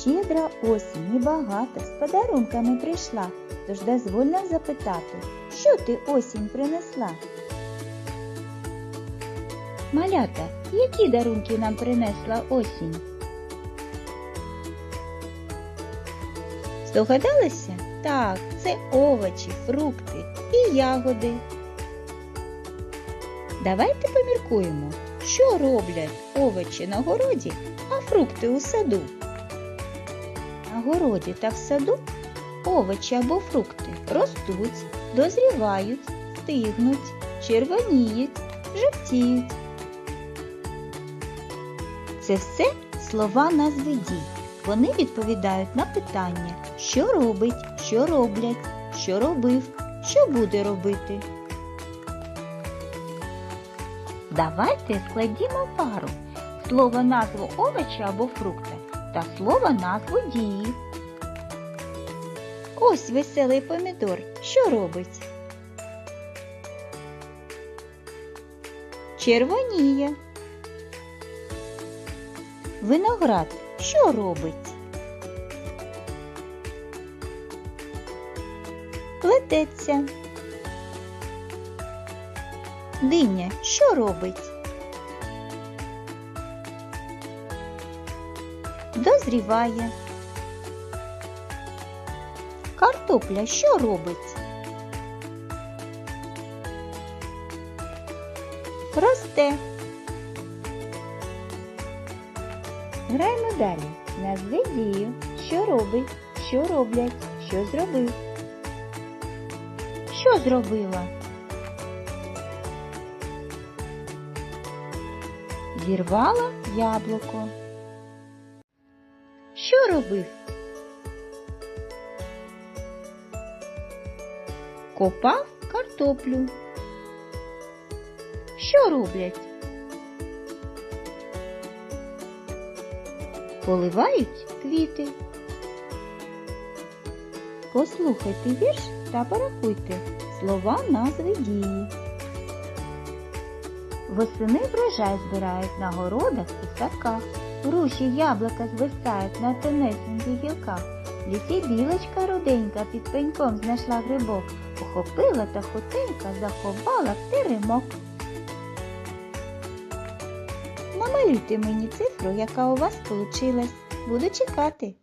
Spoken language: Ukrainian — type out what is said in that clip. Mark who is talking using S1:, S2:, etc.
S1: Щедра осінь і багата з подарунками прийшла, тож дозволь нам запитати, що ти осінь принесла? Малята, які дарунки нам принесла осінь? Здогадалися? Так, це овочі, фрукти і ягоди. Давайте поміркуємо, що роблять овочі на городі, а фрукти у саду. Городі та в саду овочі або фрукти ростуть, дозрівають, стигнуть, червоніють, жовтіють. Це все слова назви дій. Вони відповідають на питання, що робить, що роблять, що робив, що буде робити. Давайте складімо пару слово назву овоча або фрукта та слово назву дії. Ось веселий помідор. Що робить? Червоніє. Виноград що робить? Плететься. Диня що робить? Дозріває. Картопля що робить? Росте. Граємо далі. Назви дію, що робить, що роблять, що зробив. Що зробила? Зірвала яблуко. Що робив? Копав картоплю. Що роблять? Поливають квіти. Послухайте вірш та порахуйте слова назви дії. Восени врожай збирають на городах і садках. Груші яблука звисають на тонесеньких гілках. В лісі білочка руденька під пеньком знайшла грибок, охопила та хутенька заховала в теремок. Намалюйте мені цифру, яка у вас получилась. Буду чекати.